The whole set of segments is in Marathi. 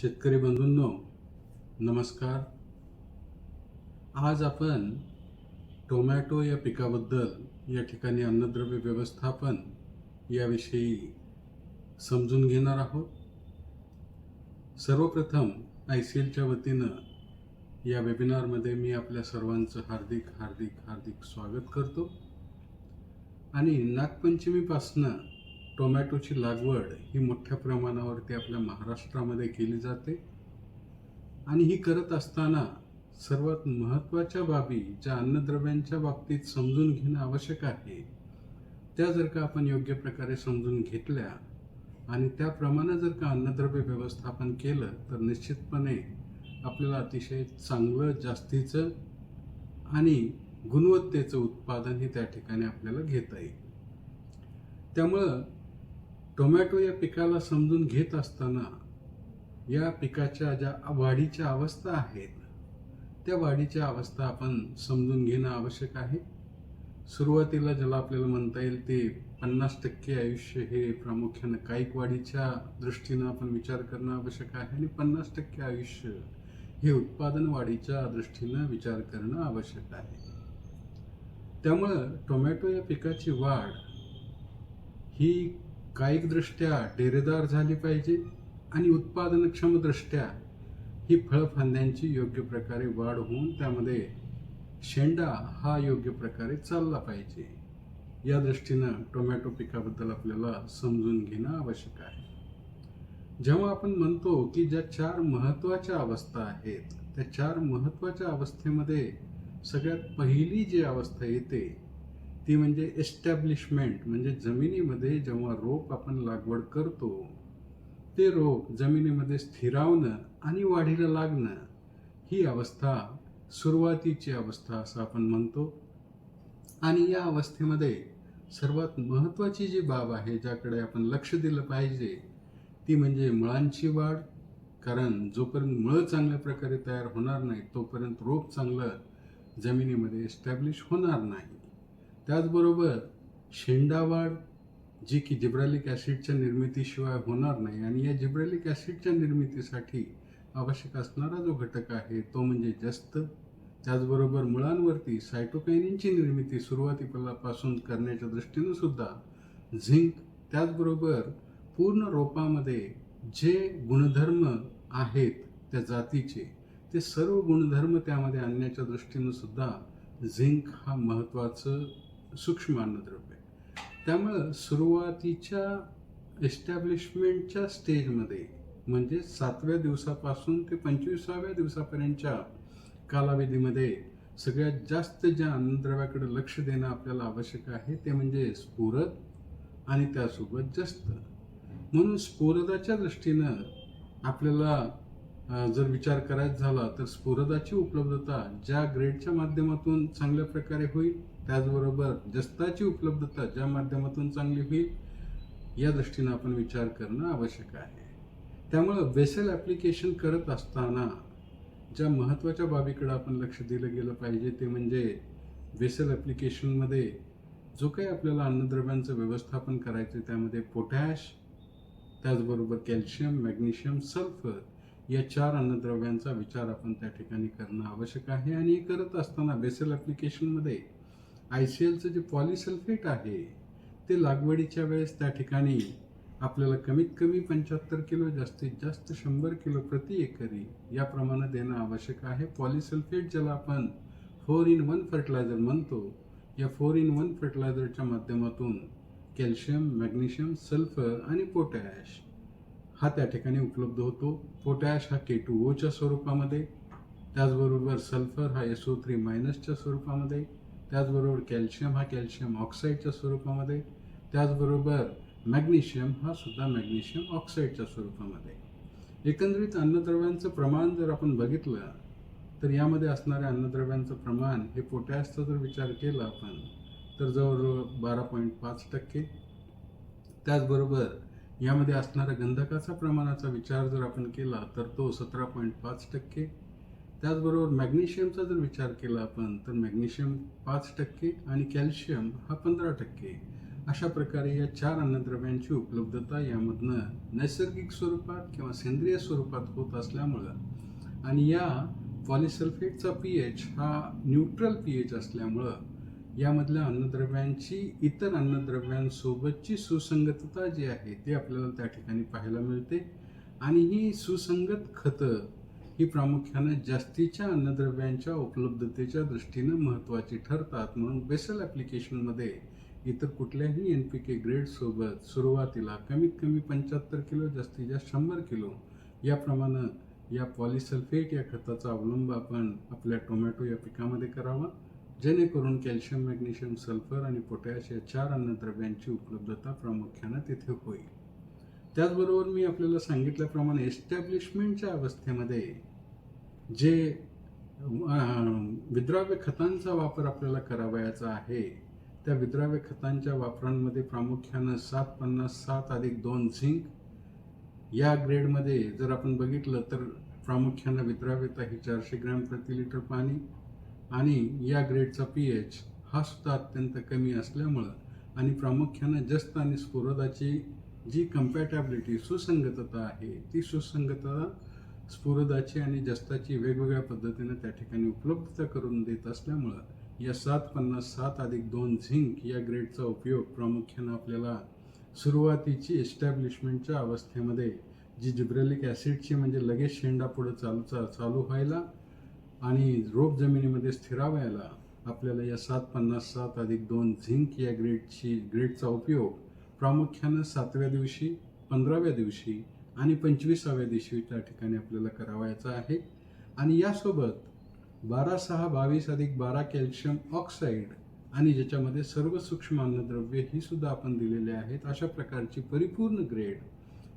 शेतकरी बंधूंनो नमस्कार. आज आपण टोमॅटो या पिकाबद्दल या ठिकाणी अन्नद्रव्य व्यवस्थापन याविषयी समजून घेणार आहोत. सर्वप्रथम आय सी एलच्या वतीनं या वेबिनारमध्ये मी आपल्या सर्वांचं हार्दिक हार्दिक हार्दिक स्वागत करतो. आणि नागपंचमीपासनं टोमॅटोची लागवड ही मोठ्या प्रमाणावरती आपल्या महाराष्ट्रामध्ये केली जाते. आणि ही करत असताना सर्वात महत्त्वाच्या बाबी ज्या अन्नद्रव्यांच्या बाबतीत समजून घेणं आवश्यक आहे त्या जर का आपण योग्य प्रकारे समजून घेतल्या आणि त्याप्रमाणे जर का अन्नद्रव्य व्यवस्थापन केलं तर निश्चितपणे आपल्याला अतिशय चांगलं जास्तीचं आणि गुणवत्तेचं उत्पादन हे त्या ठिकाणी आपल्याला घेता येईल. त्यामुळं टोमॅटो या पिकाला समजून घेत असताना या पिकाच्या ज्या वाढीच्या अवस्था आहेत त्या वाढीच्या अवस्था आपण समजून घेणं आवश्यक आहे. सुरुवातीला ज्याला आपल्याला म्हणता येईल ते पन्नास टक्के आयुष्य हे प्रामुख्यानं कायिक वाढीच्या दृष्टीनं आपण विचार करणं आवश्यक आहे आणि पन्नास टक्के आयुष्य हे उत्पादन वाढीच्या दृष्टीनं विचार करणं आवश्यक आहे. त्यामुळं टोमॅटो या पिकाची वाढ ही कायिकदृष्ट्या डेरेदार झाली पाहिजे आणि उत्पादनक्षमदृष्ट्या ही फळफांद्यांची योग्य प्रकारे वाढ होऊन त्यामध्ये शेंडा हा योग्य प्रकारे चालला पाहिजे. या दृष्टीनं टोमॅटो पिकाबद्दल आपल्याला समजून घेणं आवश्यक आहे. जेव्हा आपण म्हणतो की ज्या चार महत्त्वाच्या अवस्था आहेत त्या चार महत्त्वाच्या अवस्थेमध्ये सगळ्यात पहिली जी अवस्था येते ती म्हणजे एस्टॅब्लिशमेंट म्हणजे जमिनीमध्ये जेव्हा रोप आपण लागवड करतो ते रोप जमिनीमध्ये स्थिरावणं आणि वाढीला लागणं ही अवस्था सुरुवातीची अवस्था असं आपण म्हणतो. आणि या अवस्थेमध्ये सर्वात महत्त्वाची जी बाब आहे ज्याकडे आपण लक्ष दिलं पाहिजे ती म्हणजे मुळांची वाढ. कारण जोपर्यंत मुळं चांगल्या प्रकारे तयार होणार नाही तोपर्यंत रोप चांगलं जमिनीमध्ये एस्टॅब्लिश होणार नाही. त्याचबरोबर शेंडावाढ जी की जिब्रालिक ॲसिडच्या निर्मितीशिवाय होणार नाही आणि या जिब्रालिक ॲसिडच्या निर्मितीसाठी आवश्यक असणारा जो घटक आहे तो म्हणजे जस्त. त्याचबरोबर मुळांवरती सायटोकायनिनची निर्मिती सुरुवातीपासून करण्याच्या दृष्टीनं सुद्धा झिंक त्याचबरोबर पूर्ण रोपामध्ये जे गुणधर्म आहेत त्या जातीचे ते सर्व गुणधर्म त्यामध्ये आणण्याच्या दृष्टीनं सुद्धा झिंक हा महत्त्वाचं सूक्ष्म अन्नद्रव्य त्यामुळं सुरुवातीच्या एस्टॅब्लिशमेंटच्या स्टेजमध्ये म्हणजे सातव्या दिवसापासून ते पंचवीसाव्या दिवसापर्यंतच्या कालावधीमध्ये सगळ्यात जास्त ज्या अन्नद्रव्याकडे लक्ष देणं आपल्याला आवश्यक आहे ते म्हणजे स्फुरद आणि त्यासोबत जास्त. म्हणून स्फुरदाच्या दृष्टीनं आपल्याला जर विचार करायचा झाला तर स्फुरदाची उपलब्धता ज्या ग्रेडच्या माध्यमातून चांगल्या प्रकारे होईल त्याचबरोबर जस्ताची उपलब्धता ज्या माध्यमातून चांगली होईल या दृष्टीनं आपण विचार करणं आवश्यक आहे. त्यामुळं बेसल ॲप्लिकेशन करत असताना ज्या महत्त्वाच्या बाबीकडे आपण लक्ष दिलं गेलं पाहिजे ते म्हणजे वेसल ॲप्लिकेशनमध्ये जो काही आपल्याला अन्नद्रव्यांचं व्यवस्थापन करायचं आहे त्यामध्ये पोटॅश त्याचबरोबर कॅल्शियम मॅग्नेशियम सल्फर या चार अन्नद्रव्यांचा विचार आपण त्या ठिकाणी करणं आवश्यक आहे. आणि हे करत असताना बेसल ॲप्लिकेशनमध्ये आय सी एलचं जे पॉलिसल्फेट आहे ते लागवडीच्या वेळेस त्या ठिकाणी आपल्याला कमीत कमी पंच्याहत्तर किलो जास्तीत जास्त शंभर किलो प्रति एकरी या प्रमाणात देणं आवश्यक आहे. पॉलिसल्फेट ज्याला आपण फोर इन वन फर्टिलायझर म्हणतो या फोर इन वन फर्टिलायझरच्या माध्यमातून कॅल्शियम मॅग्नेशियम सल्फर आणि पोटॅश हा त्या ठिकाणी उपलब्ध होतो. पोटॅश हा के टू ओच्या स्वरूपामध्ये त्याचबरोबर सल्फर हा एस ओ थ्री मायनसच्या स्वरूपामध्ये त्याचबरोबर कॅल्शियम हा कॅल्शियम ऑक्साईडच्या स्वरूपामध्ये त्याचबरोबर मॅग्नेशियम हा सुद्धा मॅग्नेशियम ऑक्साईडच्या स्वरूपामध्ये. एकंदरीत अन्नद्रव्यांचं प्रमाण जर आपण बघितलं तर यामध्ये असणाऱ्या अन्नद्रव्यांचं प्रमाण हे पोटॅशचा जर विचार केला आपण तर जवळजवळ बारा पॉईंट पाच टक्के. त्याचबरोबर यामध्ये असणाऱ्या गंधकाचा प्रमाणाचा विचार जर आपण केला तर तो सतरा पॉईंट पाच टक्के. त्याचबरोबर मॅग्नेशियमचा जर विचार केला आपण तर मॅग्नेशियम पाच टक्के आणि कॅल्शियम हा पंधरा टक्के. अशा प्रकारे या चार अन्नद्रव्यांची उपलब्धता यामधनं नैसर्गिक स्वरूपात किंवा सेंद्रिय स्वरूपात होत असल्यामुळं आणि या पॉलिसल्फेटचा पी एच हा न्यूट्रल पी एच असल्यामुळं यामधल्या अन्नद्रव्यांची इतर अन्नद्रव्यांसोबतची सुसंगतता जी आहे ती आपल्याला त्या ठिकाणी पाहायला मिळते. आणि ही सुसंगत खतं ही प्रामुख्याने जास्तीच्या अन्नद्रव्यांच्या उपलब्धतेच्या दृष्टीनं महत्त्वाची ठरतात म्हणून बेसल ॲप्लिकेशनमध्ये इतर कुठल्याही एन पी के ग्रेडसोबत सुरुवातीला कमीत कमी पंच्याहत्तर किलो जास्तीत जास्त शंभर किलो याप्रमाणे या पॉलिसल्फेट या खताचा अवलंब आपण आपल्या टोमॅटो या पिकामध्ये करावा. जेणेकरून कॅल्शियम मॅग्नेशियम सल्फर आणि पोटॅश या चार अन्नद्रव्यांची उपलब्धता प्रामुख्यानं तिथे होईल. त्याचबरोबर मी आपल्याला सांगितल्याप्रमाणे एस्टॅब्लिशमेंटच्या अवस्थेमध्ये जे विद्राव्य खतांचा वापर आपल्याला करावयाचा आहे त्या विद्राव्य खतांच्या वापरांमध्ये प्रामुख्यानं सात पन्नास सात अधिक दोन झिंक. या ग्रेडमध्ये जर आपण बघितलं तर प्रामुख्यानं विद्राव्यता ही चारशे ग्रॅम प्रति लिटर पाणी आणि या ग्रेडचा पी एच हा सुद्धा अत्यंत कमी असल्यामुळं आणि प्रामुख्यानं जस्त आणि स्फुरदाची जी कम्पॅटॅबिलिटी सुसंगतता आहे ती सुसंगतता स्फुरदाची आणि जस्ताची वेगवेगळ्या पद्धतीनं त्या ठिकाणी उपलब्धता करून देत असल्यामुळं या सात पन्नास सात अधिक दोन झिंक या ग्रेडचा उपयोग प्रामुख्यानं आपल्याला सुरुवातीची एस्टॅब्लिशमेंटच्या अवस्थेमध्ये जी जिब्रेलिक ॲसिडची म्हणजे लगेच शेंडा पुढं चालूचा चालू व्हायला आणि रोप जमिनीमध्ये स्थिरावायला आपल्याला या सात पन्नास सात अधिक दोन झिंक या ग्रेडची ग्रेडचा उपयोग प्रामुख्यानं सातव्या दिवशी पंधराव्या दिवशी आणि पंचवीसाव्या दिवशी त्या ठिकाणी आपल्याला करावायचा आहे. आणि यासोबत बारा सहा बावीस अधिक बारा कॅल्शियम ऑक्साईड आणि ज्याच्यामध्ये सर्व सूक्ष्म अन्नद्रव्ये ही सुद्धा आपण दिलेले आहेत अशा प्रकारची परिपूर्ण ग्रेड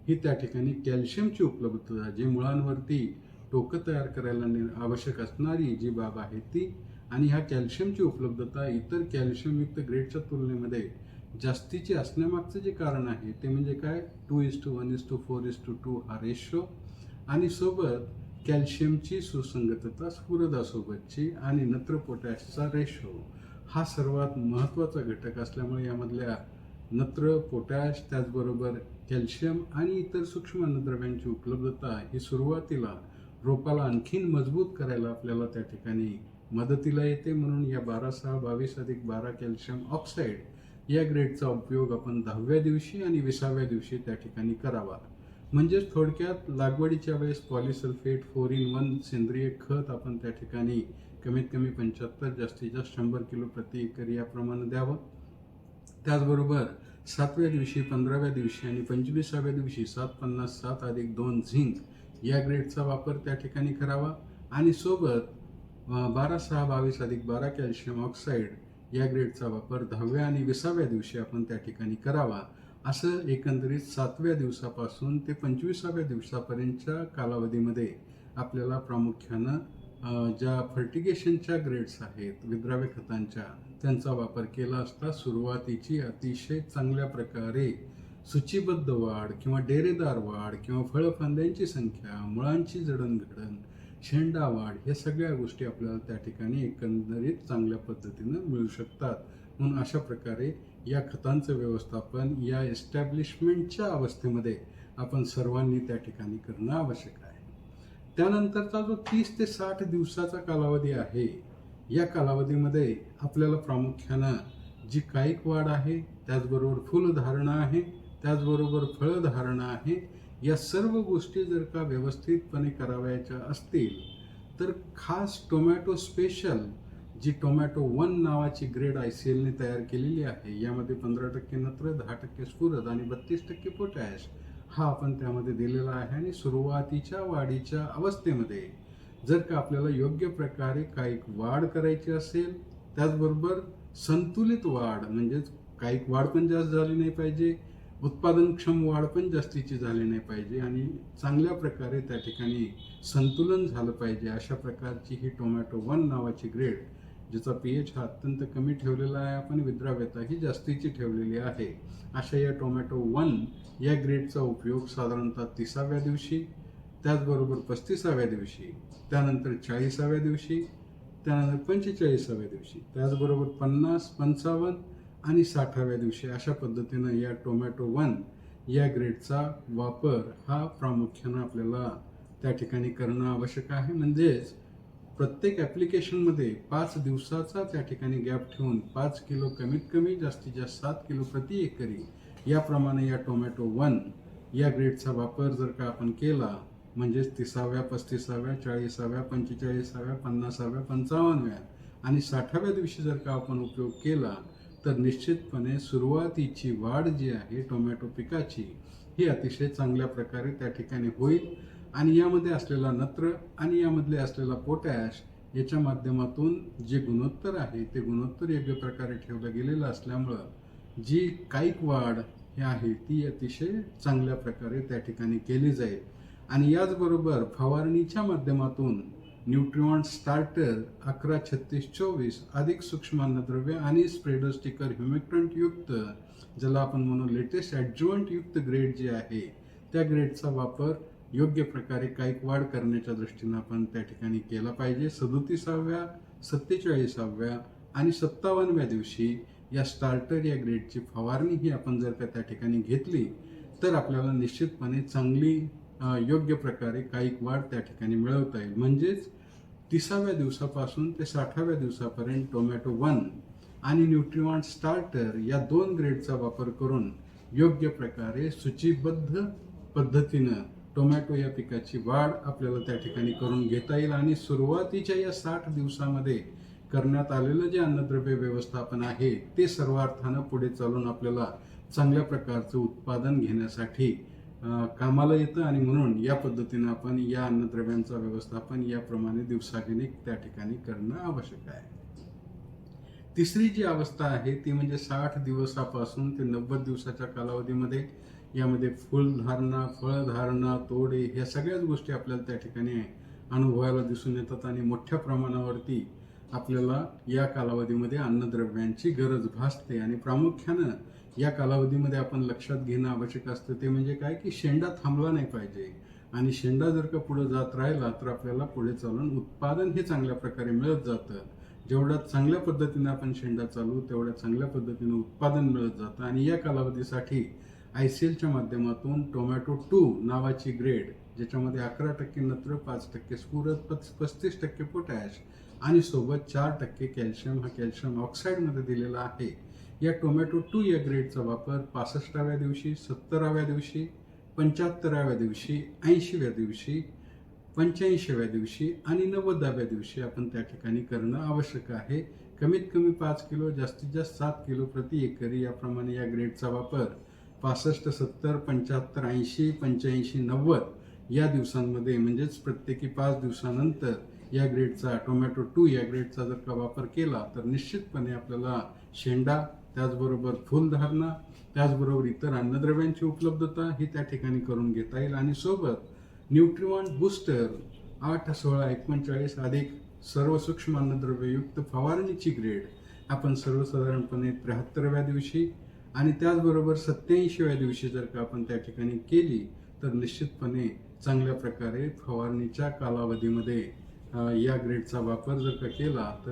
ही त्या ठिकाणी कॅल्शियमची उपलब्धता जी मुळांवरती टोकं तयार करायला आवश्यक असणारी जी बाब आहे ती आणि ह्या कॅल्शियमची उपलब्धता इतर कॅल्शियमयुक्त ग्रेडच्या तुलनेमध्ये जास्तीची असण्यामागचं जे कारण आहे ते म्हणजे काय? Two is to one is to four is to two हा रेशो आणि सोबत कॅल्शियमची सुसंगतता स्फुरदासोबतची आणि नत्र पोटॅशचा रेशो हा सर्वात महत्त्वाचा घटक असल्यामुळे यामधल्या नत्र पोटॅश त्याचबरोबर कॅल्शियम आणि इतर सूक्ष्म अन्नद्रव्यांची उपलब्धता ही सुरुवातीला रोपाला आणखीन मजबूत करायला आपल्याला त्या ठिकाणी मदतीला येते. म्हणून या बारा सहा बावीस अधिक बारा कॅल्शियम ऑक्साईड या ग्रेडचा उपयोग आपण दहाव्या दिवशी आणि विसाव्या दिवशी त्या ठिकाणी करावा. म्हणजेच थोडक्यात लागवडीच्या वेळेस पॉलिसल्फेट फोर इन वन सेंद्रिय खत आपण त्या ठिकाणी कमीत कमी पंच्याहत्तर जास्तीत जास्त शंभर किलो प्रति एकर याप्रमाणे द्यावं. त्याचबरोबर सातव्या दिवशी पंधराव्या दिवशी आणि पंचवीसाव्या दिवशी सात पन्नास सात अधिक दोन झिंक या ग्रेडचा वापर त्या ठिकाणी करावा. आणि सोबत बारा सहा बावीस अधिक बारा कॅल्शियम ऑक्साईड या ग्रेडचा वापर दहाव्या आणि विसाव्या दिवशी आपण त्या ठिकाणी करावा. असं एकंदरीत सातव्या दिवसापासून ते पंचवीसाव्या दिवसापर्यंतच्या कालावधीमध्ये आपल्याला प्रामुख्यानं ज्या फर्टिगेशनच्या ग्रेड्स आहेत विद्राव्य खतांच्या त्यांचा वापर केला असता सुरुवातीची अतिशय चांगल्या प्रकारे सूचीबद्ध वाढ किंवा डेरेदार वाढ किंवा फळफांद्यांची संख्या मुळांची जडणघडण शेंडा वाढ ह्या सगळ्या गोष्टी आपल्याला त्या ठिकाणी एकंदरीत चांगल्या पद्धतीनं मिळू शकतात. म्हणून अशा प्रकारे या खतांचं व्यवस्थापन या एस्टॅब्लिशमेंटच्या अवस्थेमध्ये आपण सर्वांनी त्या ठिकाणी करणं आवश्यक आहे. त्यानंतरचा जो तीस ते साठ दिवसाचा कालावधी आहे या कालावधीमध्ये आपल्याला प्रामुख्यानं जी कायिक वाढ आहे त्याचबरोबर फुलधारणा आहे त्याचबरोबर फळधारणा आहे या सर्व गोष्टी जर का व्यवस्थितपणे करावयाच्या असतील तर खास टोमॅटो स्पेशल जी टोमॅटो वन नावाची ग्रेड आय सी एलने तयार केलेली आहे यामध्ये पंधरा टक्के नत्र दहा टक्के स्फुरद आणि बत्तीस टक्के पोटॅश हा आपण त्यामध्ये दिलेला आहे आणि सुरुवातीच्या वाढीच्या अवस्थेमध्ये जर का आपल्याला योग्य प्रकारे कायिक वाढ करायची असेल त्याचबरोबर संतुलित वाढ म्हणजेच कायिक वाढ पण जास्त झाली नाही पाहिजे उत्पादनक्षम वाढ पण जास्तीची झाली नाही पाहिजे आणि चांगल्या प्रकारे त्या ठिकाणी संतुलन झालं पाहिजे. अशा प्रकारची ही टोमॅटो वन नावाची ग्रेड ज्याचा पी एच हा अत्यंत कमी ठेवलेला आहे आपण विद्राव्यता ही जास्तीची ठेवलेली आहे. अशा या टोमॅटो वन या ग्रेडचा उपयोग साधारणतः तिसाव्या दिवशी त्याचबरोबर पस्तीसाव्या दिवशी त्यानंतर चाळीसाव्या दिवशी त्यानंतर पंचेचाळीसाव्या दिवशी त्याचबरोबर पन्नास पंचावन्न आणि साठाव्या दिवशी अशा पद्धतीनं या टोमॅटो वन या ग्रेडचा वापर हा प्रामुख्यानं आपल्याला त्या ठिकाणी करणं आवश्यक आहे. म्हणजेच प्रत्येक ॲप्लिकेशनमध्ये पाच दिवसाचा त्या ठिकाणी गॅप ठेवून पाच किलो कमीत कमी जास्तीत जास्त सात किलो प्रति एकरी याप्रमाणे या टोमॅटो वन या ग्रेडचा वापर जर का आपण केला म्हणजेच तिसाव्या पस्तीसाव्या चाळीसाव्या पंचेचाळीसाव्या पन्नासाव्या पंचावन्नव्या आणि साठाव्या दिवशी जर का आपण उपयोग केला तर निश्चितपणे सुरुवातीची वाढ जी आहे टोमॅटो पिकाची ही अतिशय चांगल्या प्रकारे त्या ठिकाणी होईल. आणि यामध्ये असलेला नत्र आणि यामधले असलेला पोटॅश याच्या माध्यमातून जे गुणोत्तर आहे ते गुणोत्तर योग्य प्रकारे ठेवलं गेलेलं असल्यामुळं जी कायिक वाढ ही आहे ती अतिशय चांगल्या प्रकारे त्या ठिकाणी केली जाईल. आणि याचबरोबर फवारणीच्या माध्यमातून न्यूट्रिऑन स्टार्टर अकरा छत्तीस चोवीस अधिक सूक्ष्म अन्नद्रव्य आणि स्प्रेडर स्टिकर युक्त ज्याला आपण म्हणू लेटेस्ट ॲडज्युवंट युक्त ग्रेड जे आहे त्या ग्रेडचा वापर योग्य प्रकारे कायिक वाढ करण्याच्या दृष्टीनं आपण त्या ठिकाणी केला पाहिजे. सदोतीसाव्या सत्तेचाळीसाव्या आणि सत्तावन्नव्या दिवशी या स्टार्टर या ग्रेडची फवारणी ही आपण जर का त्या ठिकाणी घेतली तर आपल्याला निश्चितपणे चांगली योग्य प्रकारे कायिक वाढ त्या ठिकाणी मिळवता येईल. म्हणजेच तिसाव्या दिवसापासून ते साठाव्या दिवसापर्यंत टोमॅटो वन आणि न्यूट्रिवॉन्ट स्टार्टर या दोन ग्रेडचा वापर करून योग्य प्रकारे सूचीबद्ध पद्धतीनं टोमॅटो या पिकाची वाढ आपल्याला त्या ठिकाणी करून घेता येईल आणि सुरुवातीच्या या साठ दिवसामध्ये करण्यात आलेलं जे अन्नद्रव्य व्यवस्थापन आहे ते सर्वार्थानं पुढे चालून आपल्याला चांगल्या प्रकारचं उत्पादन घेण्यासाठी कामाला येतं आणि म्हणून या पद्धतीनं आपण या अन्नद्रव्यांचं व्यवस्थापन याप्रमाणे दिवसागणिक त्या ठिकाणी करणं आवश्यक आहे. तिसरी जी अवस्था आहे ती म्हणजे साठ दिवसापासून ते नव्वद दिवसाच्या कालावधीमध्ये यामध्ये फुलधारणा फळधारणा तोडे ह्या सगळ्याच गोष्टी आपल्याला त्या ठिकाणी अनुभवायला दिसून येतात आणि मोठ्या प्रमाणावरती आपल्याला या कालावधीमध्ये अन्नद्रव्यांची गरज भासते आणि प्रामुख्यानं या कालावधीमध्ये आपण लक्षात घेणं आवश्यक असतं. ते म्हणजे काय की शेंडा थांबला नाही पाहिजे. आणि शेंडा जर का पुढे जात राहिला तर आपल्याला पुढे चालून उत्पादन हे चांगल्या प्रकारे मिळत जातं. जेवढ्या चांगल्या पद्धतीनं आपण शेंडा चालू तेवढ्या चांगल्या पद्धतीनं उत्पादन मिळत जातं. आणि या कालावधीसाठी आय सी एलच्या माध्यमातून टोमॅटो टू नावाची ग्रेड ज्याच्यामध्ये अकरा टक्के नत्र पाच टक्के स्फुरत पस्तीस टक्के पोटॅश आणि सोबत चार टक्के कॅल्शियम हा कॅल्शियम ऑक्साईडमध्ये दिलेला आहे. या टोमॅटो टू या ग्रेडचा वापर पासष्टाव्या दिवशी सत्तराव्या दिवशी पंच्याहत्तराव्या दिवशी ऐंशीव्या दिवशी पंच्याऐंशीव्या दिवशी आणि नव्वदाव्या दिवशी आपण त्या ठिकाणी करणं आवश्यक आहे. कमीत कमी पाच किलो जास्तीत जास्त सात किलो प्रति एकरी याप्रमाणे या ग्रेडचा वापर. पासष्ट सत्तर पंच्याहत्तर ऐंशी पंच्याऐंशी नव्वद या दिवसांमध्ये म्हणजेच प्रत्येकी पाच दिवसानंतर या ग्रेडचा टोमॅटो टू या ग्रेडचा जर का वापर केला तर निश्चितपणे आपल्याला शेंडा त्याचबरोबर फुलधारणा त्याचबरोबर इतर अन्नद्रव्यांची उपलब्धता ही त्या ठिकाणी करून घेता येईल. आणि सोबत न्यूट्रिवॉन बूस्टर आठ सोळा एकोणचाळीस अधिक सर्व सूक्ष्म अन्नद्रव्ययुक्त फवारणीची ग्रेड आपण सर्वसाधारणपणे त्र्याहत्तरव्या दिवशी आणि त्याचबरोबर सत्याऐंशीव्या दिवशी जर का आपण त्या ठिकाणी केली तर निश्चितपणे चांगल्या प्रकारे फवारणीच्या कालावधीमध्ये या ग्रेडचा वापर जर का केला तर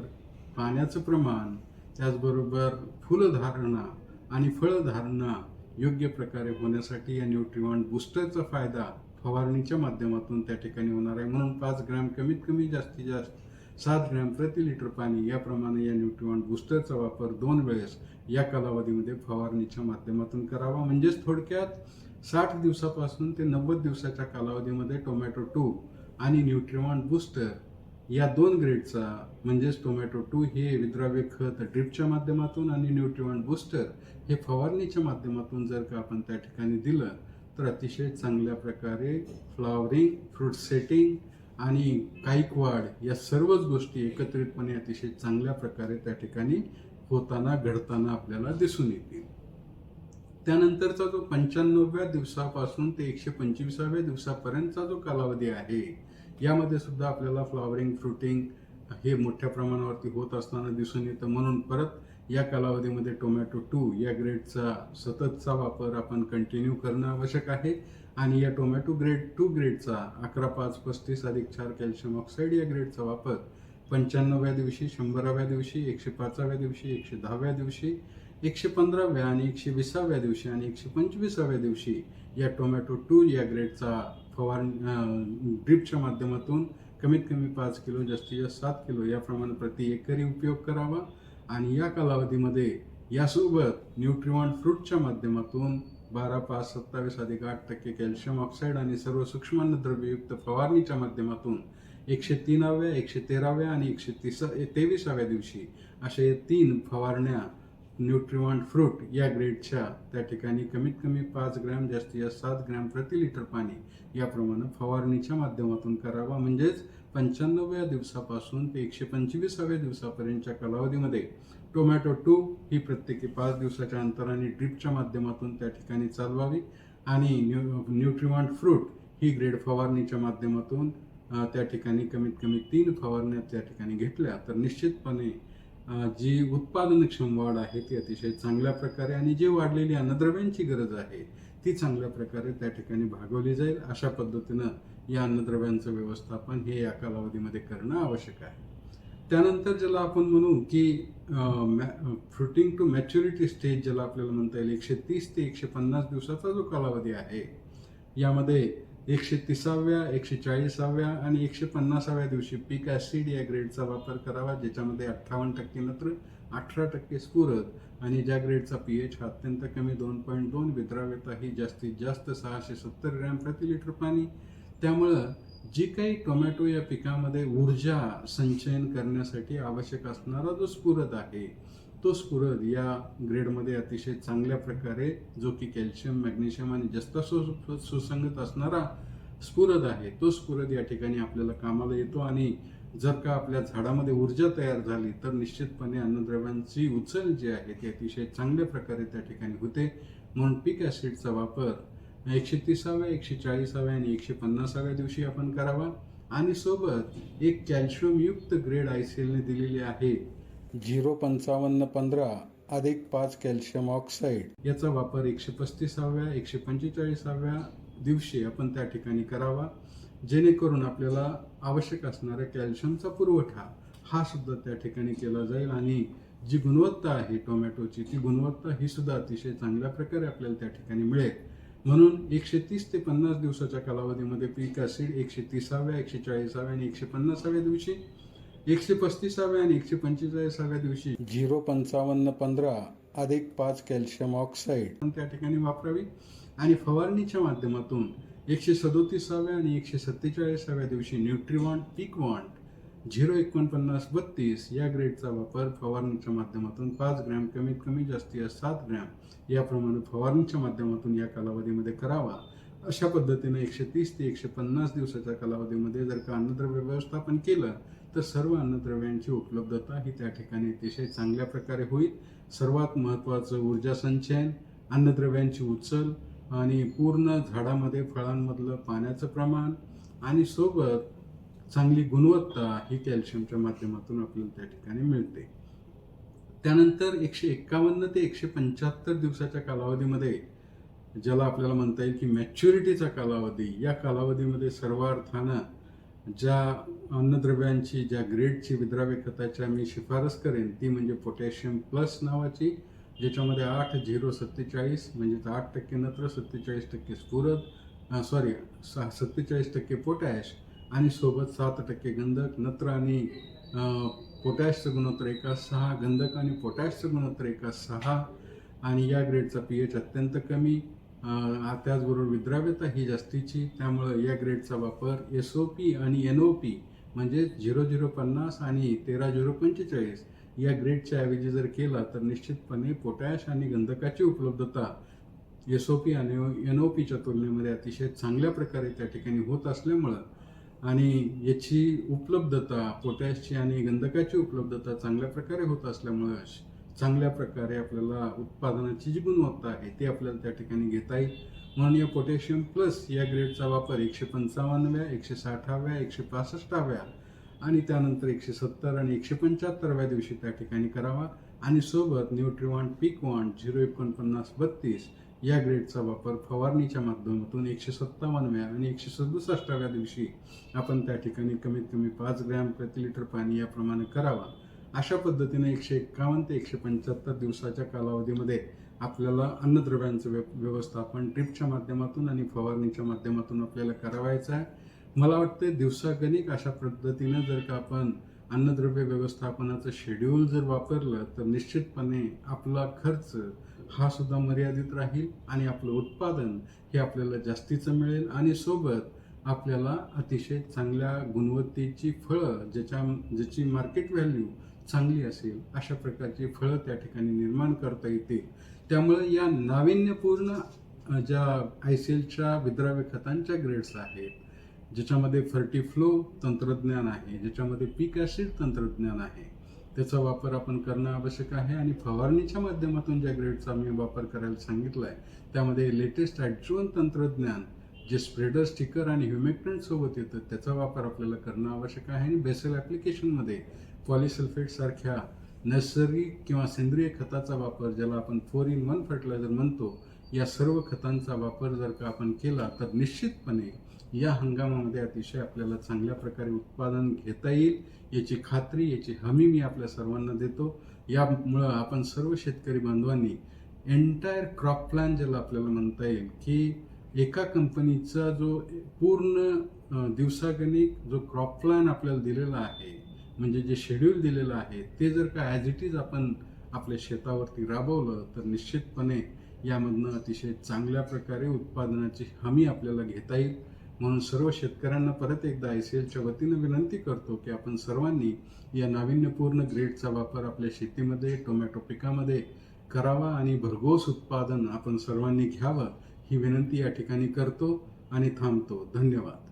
पाण्याचं प्रमाण त्याचबरोबर फुलधारणा आणि फळधारणा योग्य प्रकारे होण्यासाठी या न्यूट्रिवॉन्ट बूस्टरचा फायदा फवारणीच्या माध्यमातून त्या ठिकाणी होणार आहे. म्हणून पाच ग्रॅम कमीत कमी जास्तीत जास्त सात ग्रॅम प्रति लिटर पाणी याप्रमाणे या न्यूट्रिवॉन्ट बूस्टरचा वापर दोन वेळेस या कालावधीमध्ये फवारणीच्या माध्यमातून करावा. म्हणजेच थोडक्यात साठ दिवसापासून ते नव्वद दिवसाच्या कालावधीमध्ये टोमॅटो टू आणि न्यूट्रिवॉन्ट बूस्टर या दोन ग्रेडचा म्हणजेच टोमॅटो टू हे विद्राव्य खत ड्रिपच्या माध्यमातून आणि न्यूट्रिवन बूस्टर हे फवारणीच्या माध्यमातून जर का आपण त्या ठिकाणी दिलं तर अतिशय चांगल्या प्रकारे फ्लॉवरिंग फ्रूट सेटिंग आणि कायिक वाढ या सर्वच गोष्टी एकत्रितपणे अतिशय चांगल्या प्रकारे त्या ठिकाणी होताना घडताना आपल्याला दिसून येतील. त्यानंतरचा जो पंच्याण्णव्या दिवसापासून ते एकशे पंचवीसाव्या दिवसापर्यंतचा जो कालावधी आहे यामध्ये सुद्धा आपल्याला फ्लॉवरिंग फ्रुटिंग हे मोठ्या प्रमाणावरती होत असताना दिसून येतं. म्हणून परत या कालावधीमध्ये टोमॅटो टू या ग्रेडचा सततचा वापर आपण कंटिन्यू करणं आवश्यक आहे. आणि या टोमॅटो ग्रेड टू ग्रेडचा अकरा पाच पस्तीस अधिक चार कॅल्शियम ऑक्साईड या ग्रेडचा वापर पंच्याण्णव्या दिवशी शंभराव्या दिवशी एकशे पाचाव्या दिवशी एकशे दहाव्या दिवशी एकशे पंधराव्या आणि एकशे विसाव्या दिवशी आणि एकशे पंचवीसाव्या दिवशी या टोमॅटो टू या ग्रेडचा फवार ड्रिपच्या माध्यमातून कमीत कमी पाच किलो जास्तीत जास्त सात किलो याप्रमाणे प्रति एकरी उपयोग करावा. आणि या कालावधीमध्ये यासोबत न्यूट्रिवॉन फ्रूटच्या माध्यमातून बारा पाच सत्तावीस अधिक आठ टक्के कॅल्शियम ऑक्साईड आणि सर्व सूक्ष्मद्रव्ययुक्त फवारणीच्या माध्यमातून एकशे तीनाव्या एकशे तेराव्या आणि एकशे तीस तेविसाव्या दिवशी असे तीन फवारण्या न्यूट्रिवॉन्ट फ्रूट या ग्रेडच्या त्या ठिकाणी कमीत कमी पाच ग्रॅम जास्तीत जास्त सात ग्रॅम प्रति लिटर पाणी याप्रमाणे फवारणीच्या माध्यमातून करावा. म्हणजेच पंच्याण्णव्या दिवसापासून ते एकशे पंचवीसाव्या दिवसापर्यंतच्या कालावधीमध्ये टोमॅटो टू ही प्रत्येकी पाच दिवसाच्या अंतराने ड्रिपच्या माध्यमातून त्या ठिकाणी चालवावी आणि न्यू न्यूट्रिवॉन्ट फ्रूट ही ग्रेड फवारणीच्या माध्यमातून त्या ठिकाणी कमीत कमी तीन फवारण्या त्या ठिकाणी घेतल्या तर निश्चितपणे जी उत्पादनक्षम वाढ आहे ती अतिशय चांगल्या प्रकारे आणि जी वाढलेली अन्नद्रव्यांची गरज आहे ती चांगल्या प्रकारे त्या ठिकाणी भागवली जाईल. अशा पद्धतीनं या अन्नद्रव्यांचं व्यवस्थापन हे या कालावधीमध्ये करणं आवश्यक आहे. त्यानंतर ज्याला आपण म्हणू की फ्रुटिंग टू मॅच्युरिटी स्टेज ज्याला आपल्याला म्हणता येईल एकशे तीस ते एकशे पन्नास दिवसाचा जो कालावधी आहे यामध्ये एकशे तिसाव्या एकशे चाळीसाव्या आणि एकशे पन्नासाव्या दिवशी पीक ॲसिड या ग्रेडचा वापर करावा ज्याच्यामध्ये अठ्ठावन्न टक्के नत्र अठरा टक्के स्फुरद आणि ज्या ग्रेडचा पी एच हा अत्यंत कमी दोन पॉईंट दोन विद्राव्यता ही जास्तीत जास्त सहाशे सत्तर ग्रॅम प्रति लिटर पाणी. त्यामुळं जी काही टोमॅटो या पिकामध्ये ऊर्जा संचयन करण्यासाठी आवश्यक असणारा जो स्फुरद आहे तो स्फुरद या ग्रेडमध्ये अतिशय चांगल्या प्रकारे जो की कॅल्शियम मॅग्नेशियम आणि जास्त सु सुसंगत असणारा स्फुरद आहे तो स्फुरद या ठिकाणी आपल्याला कामाला येतो आणि जर का आपल्या झाडामध्ये ऊर्जा तयार झाली तर निश्चितपणे अन्नद्रव्यांची उचल जी आहे ती अतिशय चांगल्या प्रकारे त्या ठिकाणी होते. म्हणून पीक ॲसिडचा वापर एकशे तीसाव्या एकशे चाळीसाव्या आणि एकशे पन्नासाव्या दिवशी आपण करावा. आणि सोबत एक कॅल्शियमयुक्त ग्रेड आय सी एलने दिलेली आहे. झिरो पंचावन्न पंधरा अधिक पाच कॅल्शियम ऑक्साईड. याचा वापर एकशे पस्तीसाव्या एकशे पंचेचाळीसाव्या दिवशी आपण त्या ठिकाणी करावा. जेणेकरून आपल्याला आवश्यक असणाऱ्या कॅल्शियमचा पुरवठा हा सुद्धा त्या ठिकाणी केला जाईल आणि जी गुणवत्ता आहे टोमॅटोची ती गुणवत्ता ही सुद्धा अतिशय चांगल्या प्रकारे आपल्याला त्या ठिकाणी मिळेल. म्हणून एकशे तीस ते पन्नास दिवसाच्या कालावधीमध्ये पीक ॲसिड एकशे तीसाव्या एकशे चाळीसाव्या आणि एकशे पन्नासाव्या दिवशी एकशे पस्तीसाव्या आणि एकशे पंचेचाळीसाव्या दिवशी. झिरो पंचावन्न पंधरा अधिक पाच कॅल्शियम ऑक्साईड. पण त्या ठिकाणी वापरावी. आणि फवारणीच्या माध्यमातून एकशे सदोतीसाव्या आणि एकशे सत्तेचाळीसाव्या दिवशी न्यूट्रिवॉन्ट पीक वॉन्ट झिरो एकोणपन्नास बत्तीस या ग्रेडचा वापर फवारणीच्या माध्यमातून पाच ग्रॅम कमीत कमी जास्त सात ग्रॅम याप्रमाणे फवारणीच्या माध्यमातून या कालावधीमध्ये करावा. अशा पद्धतीने एकशे तीस ते एकशे पन्नास दिवसाच्या कालावधीमध्ये जर का अन्नद्रव्य व्यवस्थापन केलं तर सर्व अन्नद्रव्यांची उपलब्धता ही त्या ठिकाणी अतिशय चांगल्या प्रकारे होईल. सर्वात महत्त्वाचं ऊर्जा संचयन अन्नद्रव्यांची उचल आणि पूर्ण झाडामध्ये फळांमधलं पाण्याचं प्रमाण आणि सोबत चांगली गुणवत्ता ही कॅल्शियमच्या माध्यमातून आपल्याला त्या ठिकाणी मिळते. त्यानंतर एकशे एक्कावन्न ते एकशे पंच्याहत्तर दिवसाच्या कालावधीमध्ये ज्याला आपल्याला म्हणता येईल की मॅच्युरिटीचा कालावधी या कालावधीमध्ये सर्वार्थानं ज्या अन्नद्रव्यांची ज्या ग्रेडची विद्राव्य खताच्या मी शिफारस करेन ती म्हणजे पोटॅशियम प्लस नावाची ज्याच्यामध्ये आठ झिरो सत्तेचाळीस म्हणजेच आठ टक्के नत्र सत्तेचाळीस टक्के स्फुरद सॉरी सा सत्तेचाळीस टक्के पोटॅश आणि सोबत सात टक्के गंधक नत्र आणि पोटॅशचं गुणोत्तर एका सहा गंधक आणि पोटॅशचं गुणोत्तर एका सहा. आणि या ग्रेडचा पी एच अत्यंत कमी त्याचबरोबर विद्राव्यता ही जास्तीची त्यामुळं या ग्रेडचा वापर एस ओ पी आणि एन ओ पी म्हणजे झिरो झिरो पन्नास आणि तेरा झिरो पंचेचाळीस या ग्रेडच्या ऐवजी जर केला तर निश्चितपणे पोटॅश आणि गंधकाची उपलब्धता एस ओ पी आणि एन ओ पीच्या तुलनेमध्ये अतिशय चांगल्या प्रकारे त्या ठिकाणी होत असल्यामुळं आणि याची उपलब्धता पोटॅशची आणि गंधकाची उपलब्धता चांगल्या प्रकारे होत असल्यामुळं चांगल्या प्रकारे आपल्याला उत्पादनाची जी गुणवत्ता आहे ती आपल्याला त्या ठिकाणी घेता येईल. म्हणून या पोटॅशियम प्लस या ग्रेडचा वापर एकशे पंचावन्नव्या एकशे साठाव्या एकशे पासष्टाव्या आणि त्यानंतर एकशे सत्तर आणि एकशे पंच्याहत्तरव्या दिवशी त्या ठिकाणी करावा. आणि सोबत न्यूट्रिवान पीक वॉन्ट झिरो एकोणपन्नास बत्तीस या ग्रेडचा वापर फवारणीच्या माध्यमातून एकशे सत्तावन्नव्या आणि एकशे सदुसष्टाव्या दिवशी आपण त्या ठिकाणी कमीत कमी पाच ग्रॅम प्रति लिटर पाणी याप्रमाणे करावा. अशा पद्धतीने एकशे एक्कावन्न ते एकशे पंच्याहत्तर दिवसाच्या कालावधीमध्ये आपल्याला अन्नद्रव्यांचं व्य व्यवस्थापन ड्रिपच्या माध्यमातून आणि फवारणीच्या माध्यमातून आपल्याला करावायचं आहे. मला वाटते दिवसागणिक अशा पद्धतीनं जर का आपण अन्नद्रव्य व्यवस्थापनाचं शेड्यूल जर वापरलं तर निश्चितपणे आपला खर्च हा सुद्धा मर्यादित राहील आणि आपलं उत्पादन हे आपल्याला जास्तीचं मिळेल आणि सोबत आपल्याला अतिशय चांगल्या गुणवत्तेची फळं ज्याच्या ज्याची मार्केट व्हॅल्यू चांगली असेल अशा प्रकारची फळं त्या ठिकाणी निर्माण करता येतील त्यामुळे या नाविन्यपूर्ण ज्या आय सी एलच्या विद्राव्य खतांच्या ग्रेड्स आहेत ज्याच्यामध्ये फर्टी फ्लो तंत्रज्ञान आहे ज्याच्यामध्ये पीक ॲसिड तंत्रज्ञान आहे त्याचा वापर आपण करणं आवश्यक आहे आणि फवारणीच्या माध्यमातून ज्या ग्रेडचा मी वापर करायला सांगितला आहे त्यामध्ये लेटेस्ट ॲड्रोन तंत्रज्ञान जे स्प्रेडर स्टिकर आणि ह्युमेक्टंट सोबत येतं त्याचा वापर आपल्याला करणं आवश्यक आहे आणि बेसल ॲप्लिकेशनमध्ये पॉलिसल्फेट सारख्या नैसर्गिक किंवा सेंद्रिय खताचा वापर ज्याला आपण फोर इन वन फर्टिलायझर म्हणतो या सर्व खतांचा वापर जर का आपण केला तर निश्चितपणे या हंगामामध्ये अतिशय आपल्याला चांगल्या प्रकारे उत्पादन घेता येईल. याची खात्री याची हमी मी आपल्या सर्वांना देतो. यामुळं आपण सर्व शेतकरी बांधवांनी एंटायर क्रॉप प्लॅन ज्याला आपल्याला म्हणता येईल की एका कंपनीचा जो पूर्ण दिवसागणिक जो क्रॉप प्लॅन आपल्याला दिलेला आहे म्हणजे जे शेड्यूल दिलेलं आहे ते जर का ॲज इट इज आपण आपल्या शेतावरती राबवलं तर निश्चितपणे यामधनं अतिशय चांगल्या प्रकारे उत्पादनाची हमी आपल्याला घेता येईल. म्हणून सर्व शेतकऱ्यांना परत एकदा आय सी एलच्या वतीनं विनंती करतो की आपण सर्वांनी या नाविन्यपूर्ण ग्रेडचा वापर आपल्या शेतीमध्ये टोमॅटो पिकामध्ये करावा आणि भरघोस उत्पादन आपण सर्वांनी घ्यावं ही विनंती या ठिकाणी करतो आणि थांबतो. धन्यवाद.